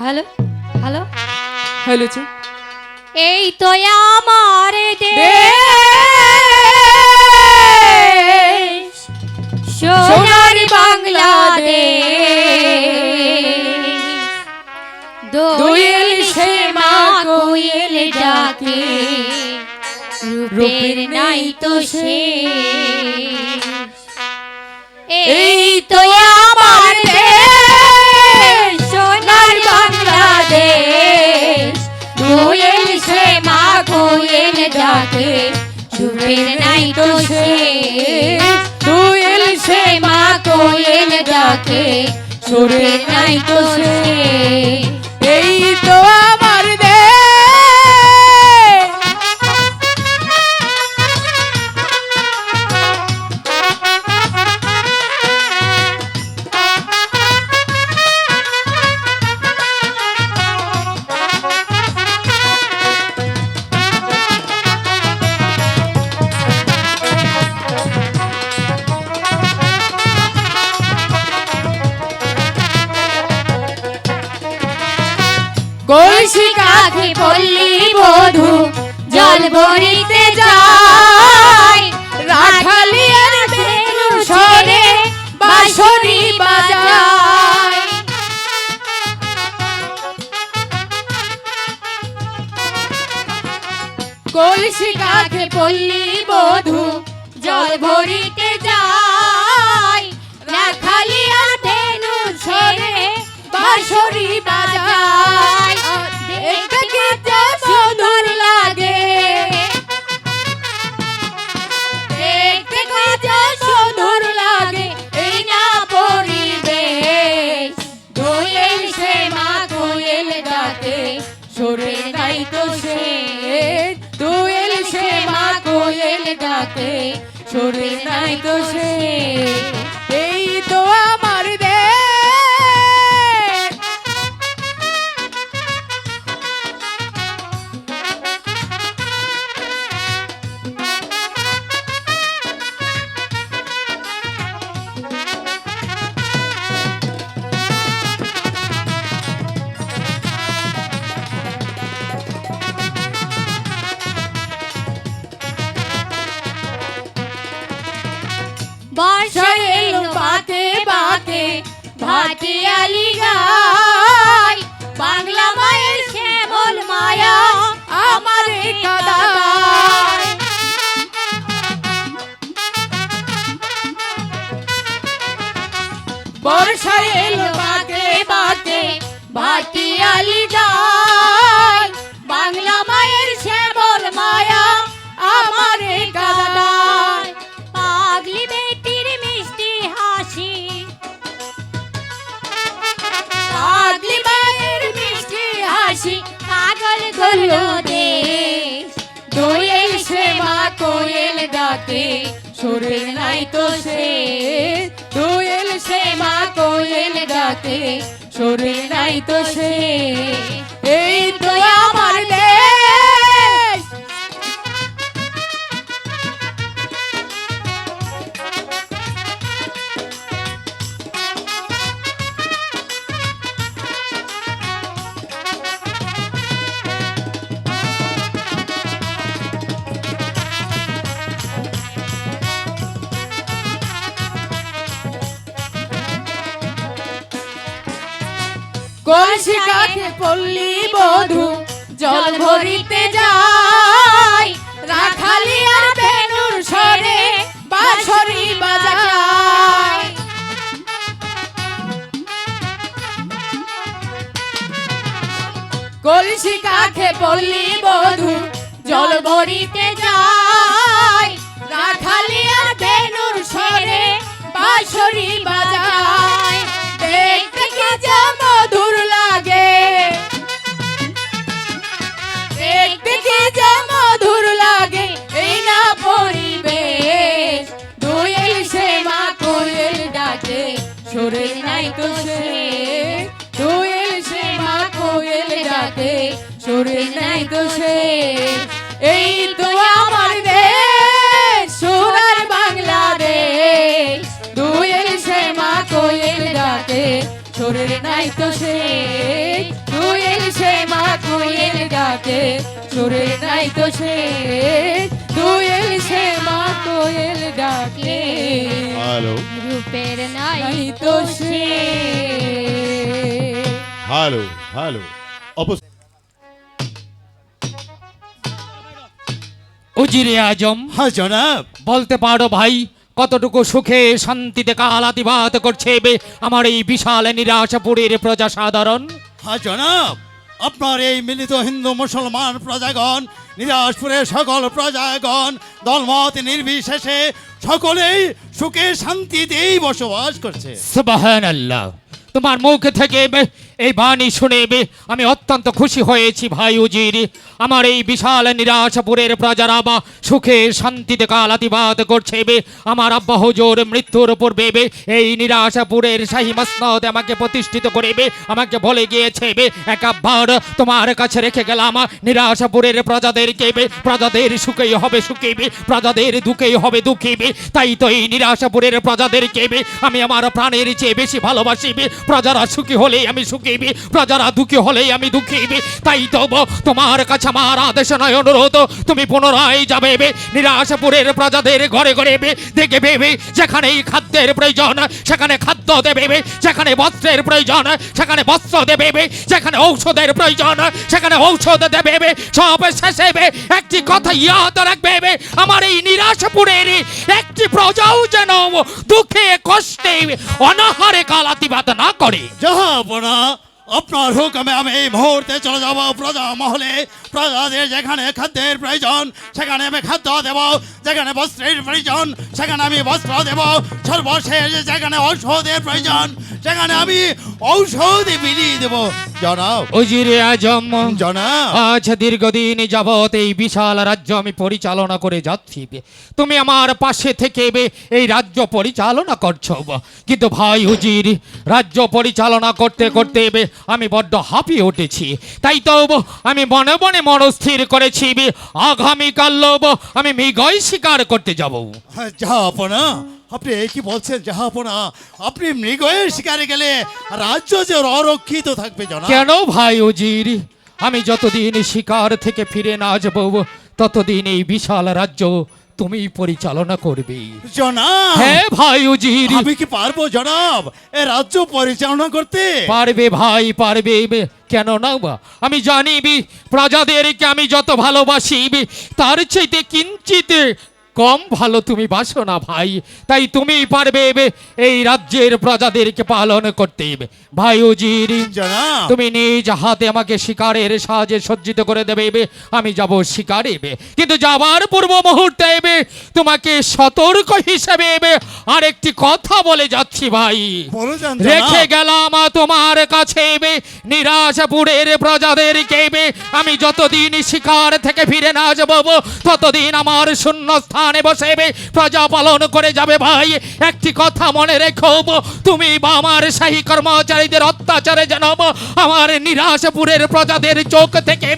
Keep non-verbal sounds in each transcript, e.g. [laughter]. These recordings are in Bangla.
হ্যালো? হ্যালো? হ্যালো চা এই তো আমার দেশ। সোনার বাংলাদেশ। দোয়েল সে মা কোয়েল ডাকে রূপের নাই তো সে। রূপের নাই তো সে। সে মা কোয়েল ডাকে সুরের নাই তো এই তো আমার কলসি কাঁধে পল্লী বধু? জল ভরিতে যায় রাখালিয়া ধেনু ছেড়ে বাঁশরি বাজায়। ডাকে সরে নাই তো সে। বর্ষা এলো বাতে বাতে ভাটি আলি গায় বাংলা মায়ের শ্যামল মায়া আমার কাদায়। পাগলি বেটির মিষ্টি হাসি। পাগলি মায়ের মিষ্টি হাসি, পাগল করল দেশ। দোয়েল সে মা কোয়েল ডাকে সুরের নাই তো মা কোয়েল ডাকে সরে নাই তো সে। এই কলসি কাঠে পল্লী বধু? জল ভরিতে যায় রাখালি আর বেনুর সরে বাঁশরি বাজায় দেখতে কি যে মধুর লাগে। দেখতে কি যা মধুর লাগে, এই না পরিবেশ। দোয়েল সে মা কোয়েল ডাকে সরে নাই তো সে ডাকে সরে নাই তো সে। এই তো আমার দেশ সোনার বাংলাদেশ। সে মা কোয়েল ডাকে সুরের নাই তো সে। সে মা কোয়েল ডাকে সুরের নাই তো সে। মা কোয়েল ডাকে। হ্যালো। রূপের নাই তো সে। Hello hello. উজিরে আজম। হ্যাঁ জনাব। বলতে পারো ভাই কতটুকু সুখে শান্তিতে করছে আমার এই বিশাল নিরাশাপুরের প্রজা সাধারণ হ্যাঁ জনাব। আপনার এই মিলিত হিন্দু মুসলমান প্রজাগণ নিরাজপুরের সকল প্রজাগণ দলমত নির্বিশেষে সকলেই সুখে শান্তিতেই বসবাস করছে। তোমার মুখ থেকে এই বাণী শুনে আমি অত্যন্ত খুশি হয়েছি, ভাই উজির। আমার এই বিশাল নিরাশাপুরের প্রজারা বা সুখে শান্তিতে কালাতিবাদ করছে বে, আমার আব্বা হুজুর মৃত্যুর পূর্বে বে, এই নিরাশাপুরের শাহী মসনদ আমাকে প্রতিষ্ঠিত করে বে, আমাকে বলে গিয়েছে একাবার তোমার কাছে রেখে গেলাম, নিরাশপুরের প্রজাদেরকে বে, প্রজাদের সুখেই হবে সুখেবে প্রজাদের দুঃখেই হবে দুঃখিবে তাই তো এই নিরাশপুরের প্রজাদেরকে বে, আমি আমার প্রাণের চেয়ে বেশি ভালোবাসিবে প্রজারা সুখী হলেই আমি সুখীবে প্রজারা দুঃখী হলেই আমি দুঃখীবে তাই তো তোমার কাছে আমার আদেশ নয়, অনুরোধ, তুমি পুনরায় যাবে নিরাশাপুরের প্রজাদের ঘরে ঘরে দেখে ভেবে যেখানেই খাদ্যের প্রয়োজন, সেখানে খাদ্য দেবে যেখানে বস্ত্রের প্রয়োজন, সেখানে বস্ত্র দেবে যেখানে ঔষধের প্রয়োজন, সেখানে ঔষধ দেবে সব শেষে একটি কথা ইয়াদ রাখবে আমার এই নিরাশপুরের একটি প্রজাও যেন দুঃখে কষ্টে অনাহারে কালাতিবাদ না করে। জাহাপনা আপনার হুকুমে আমি এই মুহূর্তে চলে যাব প্রজা মহলে। প্রজাদের যেখানে খাদ্যের প্রয়োজন, সেখানে আমি খাদ্য দেব। যেখানে বস্ত্রের প্রয়োজন, সেখানে আমি বস্ত্র দেব। সর্বশেষ যেখানে ঔষধের প্রয়োজন, সেখানে আমি ঔষধ বিলিয়ে দেব। জনাব উজিরে আজম জনাব আজ দীর্ঘদিন যাবৎ এই বিশাল রাজ্য আমি পরিচালনা করে যাচ্ছি। তুমি আমার পাশে থেকে বে এই রাজ্য পরিচালনা করছ। কিন্তু ভাই হুজির রাজ্য পরিচালনা করতে করতে আমি বড্ড হাঁপিয়ে উঠেছি। তাই তো আমি মনে মনে মনস্থির করেছি আগামীকাল আমি মৃগই শিকার করতে যাব। জাহাপনা আপনি এই কি বলছেন জাহাপনা? আপনি মৃগয়ের শিকারে গেলে রাজ্য যে অরক্ষিত থাকবে জনাব। কেন ভাই উজির? আমি যতদিন শিকার থেকে ফিরে না আসব ততদিন এই বিশাল রাজ্য তুমি পরিচালনা করবে। জনাব! হ্যাঁ ভাই উজির! আমি কি পারব জনাব? এ রাজ্য পরিচালনা করতে? পারবে ভাই পারবে। কেন না আমি জানি প্রজাদেরকে আমি যত ভালোবাসিবি তার চাইতে কিঞ্চিত কম ভালো তুমি বাসো না ভাই। তাই তুমি পারবে এই রাজ্যের প্রজাদেরকে পালন করতে। ভাই উজির তুমি নিজ হাতে আমাকে শিকারের সাহায্যে সজ্জিত করে দেবে আমি যাব শিকারে। কিন্তু যাবার পূর্ব মুহূর্তে এবে তোমাকে সতর্ক হিসেবে এবে আরেকটি কথা বলে যাচ্ছি ভাই। রেখে গেলাম তোমার কাছে এবে। নিরাশাপুরের প্রজাদেরকে এবে। আমি যতদিন শিকার থেকে ফিরে না যাব ততদিন আমার শূন্য স্থানে বসে এবে প্রজা পালন করে যাবে ভাই। একটি কথা মনে রেখো তুমি বা আমার শাহী কর্মচারীদের অত্যাচারে জানাব আমার নিরাশাপুরের প্রজাদের চোখ থেকে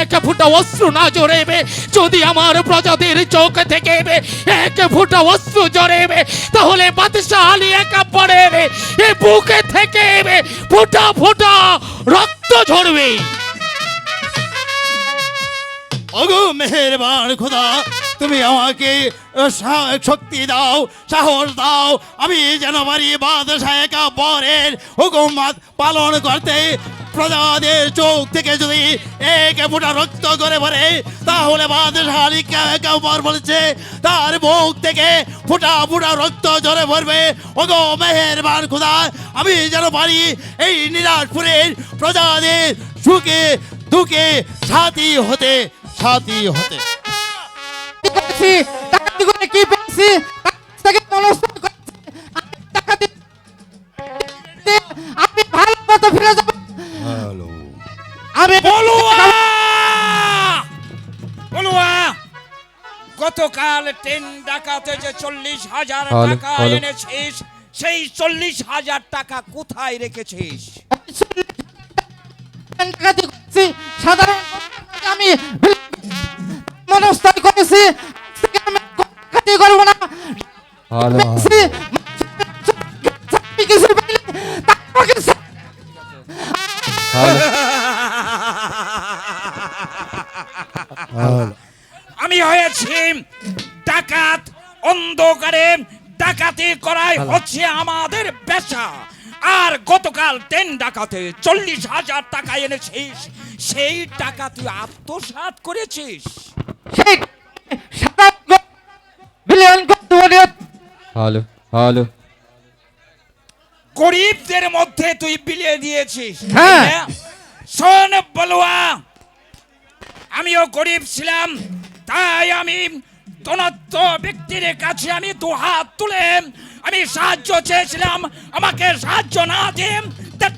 এক ফুটা অশ্রু না জড়েবে যদি আমার প্রজাদের চোখ থেকে এক ফুটা অশ্রু জড়েবে তাহলে বাদশাহ আলী একা পড়ে এ বুকে থেকে ফুটা ফুটা রক্ত ঝরবে। ওগো মেহেরবান খোদা। তুমি আমাকে শক্তি দাও, সাহস দাও। আমি যেন পারি বাদশাহ বরের হুকুম পালন করতে। প্রজাদের চোখ থেকে যদি এক ফোঁটা রক্ত করে পড়ে, তাহলে বাদশাহ বলেছে, তার মুখ থেকে ফোঁটা ফোঁটা রক্ত ঝরে পড়বে। ওগো মেহেরবান খোদা, আমি যেন পারি এই নিরাজপুরের প্রজাদের সুখে দুঃখে সাথী হতে সাথী হতে। পেয়েছি ডাকাতি করে কি পেয়েছি তাকে মনস্থ করেছি আমি ডাকাতি আমি ভালো মতো ফিরে যাব। হ্যালো আমি বলুয়া! বলুয়া! গতকাল ট্রেন ডাকাতে যে চল্লিশ হাজার টাকা এনেছিস সেই চল্লিশ হাজার টাকা কোথায় রেখেছিস? সাধারণ আমি আমি হয়েছি ডাকাত অন্ধকারে ডাকাতি করাই হচ্ছে আমাদের পেশা। আর গতকাল ট্রেন ডাকাতে চল্লিশ হাজার টাকা এনেছিস সেই টাকা তুই আত্মসাৎ করেছিস। Hello hello. গরিবদের মধ্যে তুই বিলিয়ে দিয়েছিস। হ্যাঁ। তাই শোন বলুয়া। আমিও গরিব ছিলাম তাই আমি ধনত্ব ব্যক্তির কাছে আমি দু হাত তুলে আমি সাহায্য চেয়েছিলাম। আমাকে সাহায্য না দিয়ে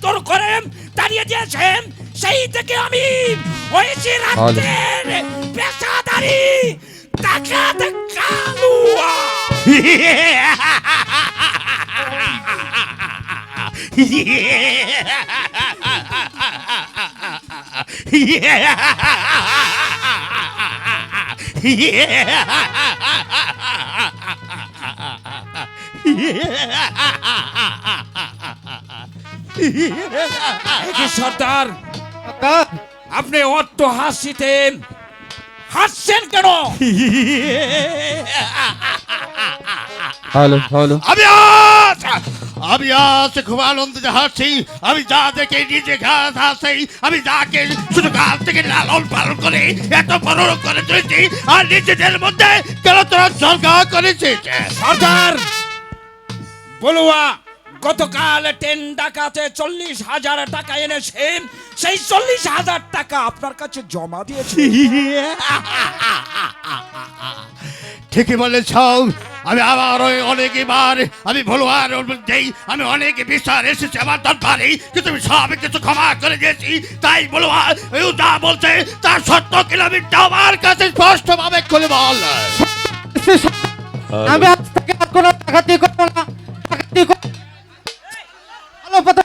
তোর করে দাঁড়িয়ে দিয়েছেন সেই থেকে আমি হয়েছি রাজ্যের পেশাদারি। কালুয়া সর্দার আপনি অট্ট হাসিতে হাসছেন কেন? Hello hello. আমি আজ আমি আজ খুব আনন্দে হাসছি আমি যা দেখে নিজে ঘাস হাসি আমি যাকে শুধু গাছ থেকে লালন পালন করে এত বড় করে তুলেছি আর নিজেদের মধ্যে কেন তোরা সরকার করেছিস সর্দার বলুয়া গতকাল ট্রেন ডাকাতে চল্লিশ হাজার টাকা এনেছে। সেই চল্লিশ হাজার টাকা আপনার কাছে জমা দিয়েছি। [laughs] ঠিকই বলেছ। আমি আবার ওই অনেকবার আমি ভুলবার যেই আমি অনেক বিচার এসেছি আমার দরবারে কিন্তু আমি সব কিছু ক্ষমা করে দিয়েছি। তাই বলবা ও যা বলছে তার সত্য কিলোমিটার আমার কাছে স্পষ্টভাবে খুলে বল। আমি আজ থেকে আর কোনো ডাকাতি করব না ডাকাতি করব। ভালো কথা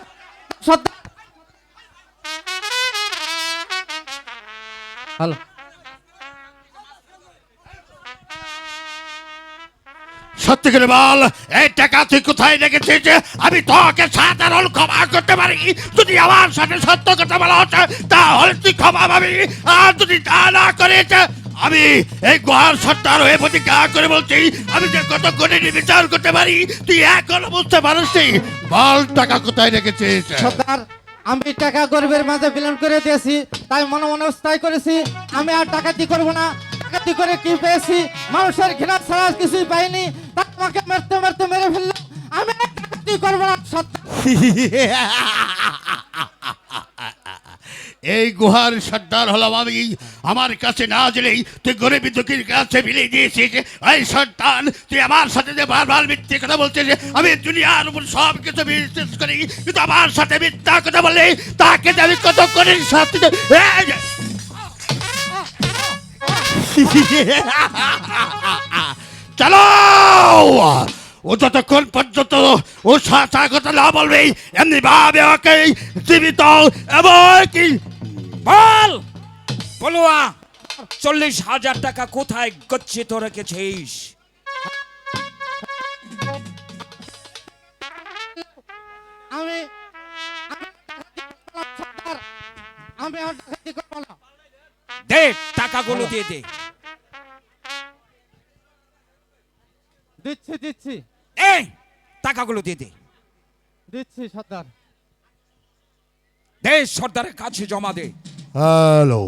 সত্য হ্যালো সত্যি করে বল, এই টাকা তুই কোথায় রেখেছিস? আমি তোকে সাধারণ ক্ষমা করতে পারি। যদি আমার সাথে সত্য কথা বলা হচ্ছে, তাহলে তুই ক্ষমা পাবি। আর যদি তা না করিস, আমি এই গুহার সত্তার হয়ে প্রতিজ্ঞা করে বলছি, আমি যে কত করে বিচার করতে পারি, তুই এখনও বুঝতে পারিস বল, টাকা কোথায় রেখেছিস? সর্দার, আমি টাকা গরিবের মাঝে বিলন করে দিয়েছি, তাই মনে মনে তাই করেছি, আমি আর ডাকাতি করব না? ডাকাতি করে কি পেয়েছি? মানুষের ঘৃণা ছাড়া কিছুই পাইনি। তাই আমাকে মারতে মারতে মেরে ফেলল আমি ডাকাতি করব না সর্দার [laughs] এই গুহার সর্দার হলাম আমি। আমার কাছে না জেলেই তুই গরিব দুঃখীর কাছে বিলিয়ে দিয়েছিস। এই সন্তান, তুই আমার সাথে যে বারবার মিথ্যে কথা বলছিস, আমি দুনিয়ার উপর সব কিছু বিশ্বাস করি। কিন্তু আমার সাথে মিথ্যা কথা বললে তাকে আমি কত করে যে- [laughs] চলো! ও যতক্ষণ পর্যন্ত ও কথা না বলবে এমনি ভাবে ওকে জীবিত এবং কি? বল! বলুয়া চল্লিশ হাজার টাকা কোথায় গচ্ছিত রেখেছিস? আমি আমি দে টাকাগুলো দিয়ে দে। দিচ্ছি। এই টাকাগুলো দিয়ে দে। দিচ্ছি সর্দার। দে সর্দারের কাছে জমা দে। হ্যালো।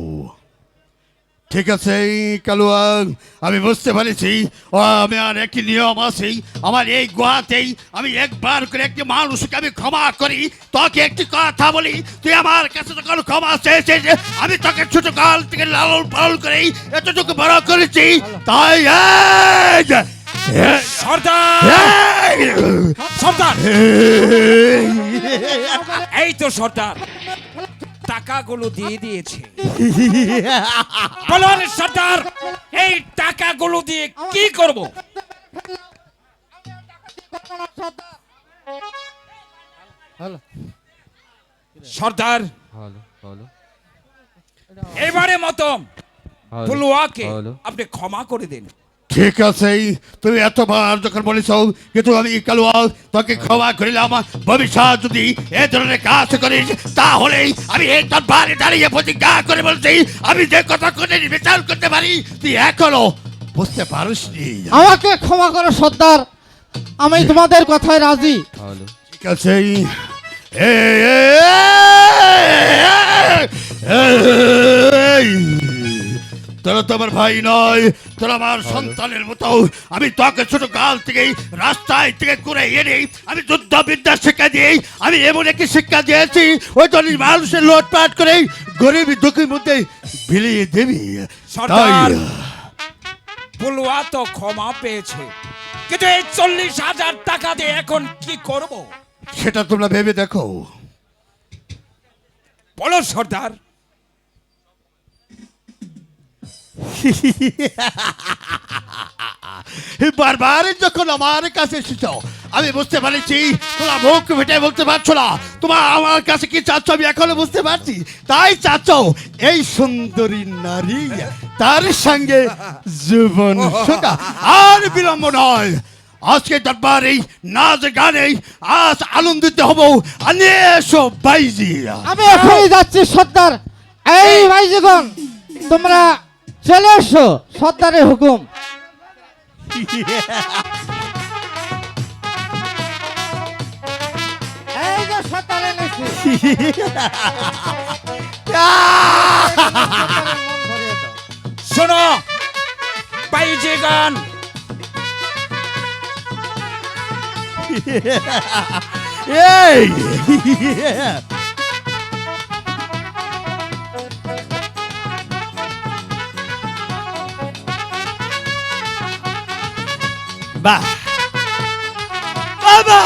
ঠিক আছে কালুয়া আমি বুঝতে পেরেছি। ও আমি আর একটি নিয়ম আছে। আমার এই গোয়াতেই আমি একবার করে একটি মানুষকে আমি ক্ষমা করি। তোকে একটি কথা বলি তুই আমার কাছে যখন ক্ষমা চেয়েছিস আমি তোকে ছোট কাল থেকে লালন পালন করে এতটুকু বড় করেছি। তাই সর্দার! এই- সর্দার! এই- তো সর্দার। টাকাগুলো দিয়ে দিয়েছে। বলুন সর্দার এই টাকাগুলো দিয়ে কি করব? সর্দার। এবারে মতো হ্যালো। আপনি ক্ষমা করে দিন। ঠিক আছে তুমি এতবার যখন বলেছ কিন্তু আমি কালুয়া তোকে ক্ষমা করিলাম ভবিষ্যৎ যদি এ ধরনের কাজ করিস তাহলে আমি এই দরবারে দাঁড়িয়ে প্রতিজ্ঞা করে বলছি আমি যে কথা করে বিচার করতে পারি তুই এখনও বুঝতে পারিস আমাকে ক্ষমা করো সর্দার আমি তোমাদের কথায় রাজি ঠিক আছে এই, এই, তোরা তো আমার ভাই নয় তোরা আমার সন্তানের মতো। আমি তোকে ছোট কাল থেকেই রাস্তায় থেকে করে এনে আমি যুদ্ধ বিদ্যা শিক্ষা দিয়েই আমি এমন একটি শিক্ষা দিয়েছি ওই দলের মানুষের লোটপাট করে গরিব দুঃখের মধ্যে বিলিয়ে দেবি। বলুয়া তো ক্ষমা পেয়েছে। কিন্তু এই চল্লিশ হাজার টাকা দিয়ে এখন কি করব? সেটা তোমরা ভেবে দেখো। বলো সর্দার [laughs] বারবার যখন আমার কাছে এসেছ, আমি বুঝতে পারছি, তোমরা মুখ ফেটে বলতে পারছ না। তোমার আমার কাছে কি চাচ্ছ, আমি এখনও বুঝতে পারছি। তাই চাচ্ছ, এই সুন্দরী নারী তার সঙ্গে জীবন সুখা আর বিলম্ব নয়। আজকে দরবার এই নাচ গানে আজ আনন্দিত হব এসো বাইজি আমি এখনই যাচ্ছি, সর্দার। এই ভাইজিগণ, তোমরা চলে এসো সর্দারের হুকুম। যে শোনো বাইজি গান। এই। বাহ। বাবা!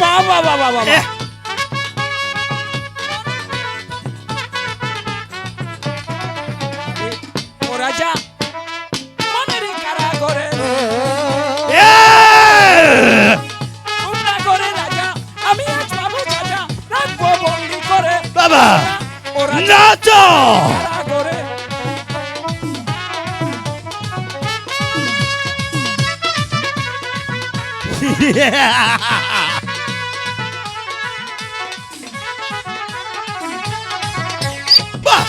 বাবা বাবা বাবা রাজা মনের কারা করে করে রাজা আমি আজ বাবু রাজা রাখব বন্দি করে। বাবা নাচো। কারা করে বাহ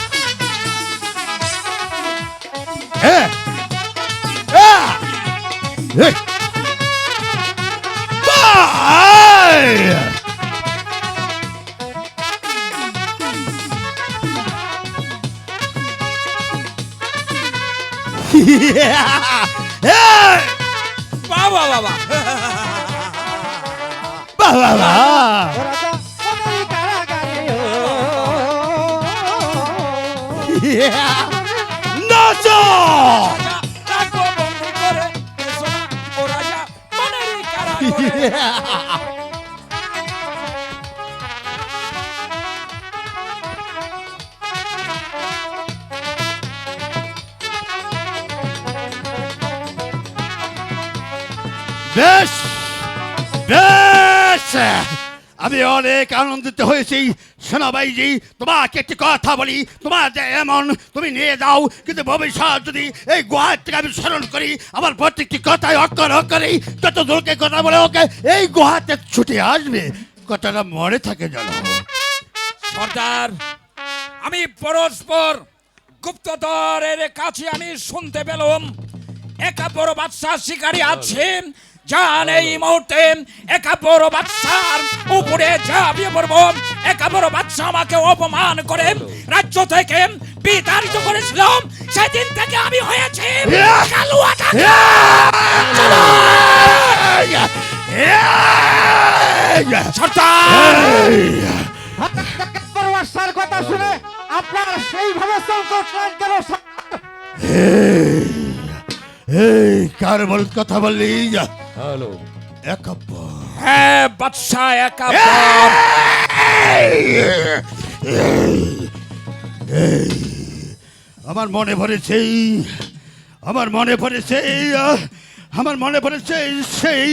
হ্যাঁ হ্যাঁ এই বাই হ্যাঁ বাবা বাবা বাহ বাহ বাহ নাচো করে বেশ বেশ আমি অনেক আনন্দিত হয়েছি। সোনাবাইজি তোমাকে একটি কথা বলি। তোমার যে এমন, তুমি নিয়ে যাও। কিন্তু ভবিষ্যৎ যদি এই গুহার থেকে আমি স্মরণ করি, আমার প্রত্যেকটি কথায় অক্ষর অক্ষরে যত দূরকে কথা বলে ওকে এই গুহাতে ছুটে আসবে। কথাটা মনে থাকে যেন। সর্দার, আমি পরস্পর গুপ্তদরের কাছে আমি শুনতে পেলাম। একা বড় বাদশা শিকারী আছে। যান এই মুহূর্তে একা বড় বাদশার উপরে ঝাঁপিয়ে পড়ব একা বড় বাদশা আমাকে অপমান করে রাজ্য থেকে বিতাড়িত করেছিলাম। সেদিন থেকে আমি হয়েছি কালুয়া সর্দার কথা শুনে আপনার সেইভাবে চৌকট কেন? এই কার বল কথা বললি? হ্যালো। হ্যাঁ বাদশা একা আমার মনে পড়েছে আমার মনে পড়েছে আমার মনে পড়েছে সেই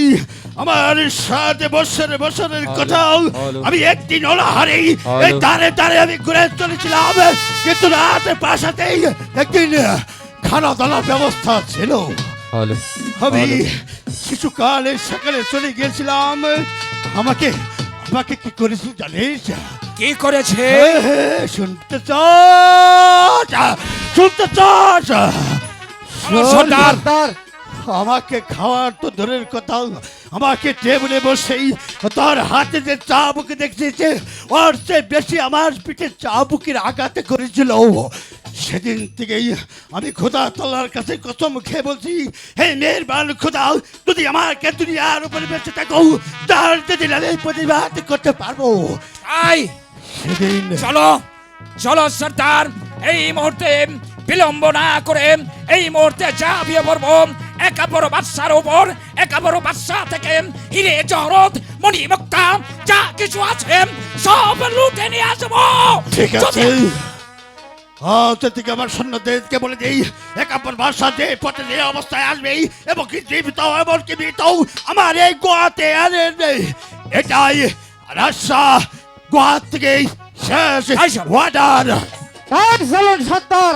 আমার সাথে বছরের বছরের কথা আমি একদিন অনাহারেই এই দাঁড়ে দাঁড়ে আমি ঘুরে চলেছিলাম। কিন্তু রাতে বাসাতেই একদিন খানা দানার ব্যবস্থা ছিল। আমি শিশুকালে সকালে চলে গিয়েছিলাম। আমাকে আমাকে কি করেছিল জানিস? কি করেছে? শুনতে চাস? শুনতে চাস? আমাকে খাওয়ার তো দূরের কথা। আমাকে টেবিলে বসেই তার হাতে যে চা চাবুকে দেখতেছে ওর চেয়ে বেশি আমার পিঠে চা বুকের আঘাতে করেছিল। সেদিন থেকেই আমি খোদা তলার কাছে কসম খেয়ে বলছি হে মেহরবান খোদা যদি আমাকে দুনিয়ার উপরে বেঁচে থাকো তার যদি আমি প্রতিবাদ করতে পারব। তাই? সেদিন চলো চলো সর্দার এই মুহূর্তে বিলম্ব না করে এই মুহূর্তে ঝাঁপিয়ে পড়ব একা বড় বাদশার উপর একা বড় বাদশা থেকে হিরে জহরত মণি মুক্তা যা কিছু আছে সব লুটে নিয়ে আসব। ঠিক আছে। ঠিক আমার সৈন্যদেরকে বলে দেই একাপর ভাষা যে পথে যে অবস্থায় আসবে এবং কি জীবিত এবং কি মৃত আমার এই গোয়াতে আসবে এটাই রাস্তা গোয়া থেকে শেষ চলুন সর্দার।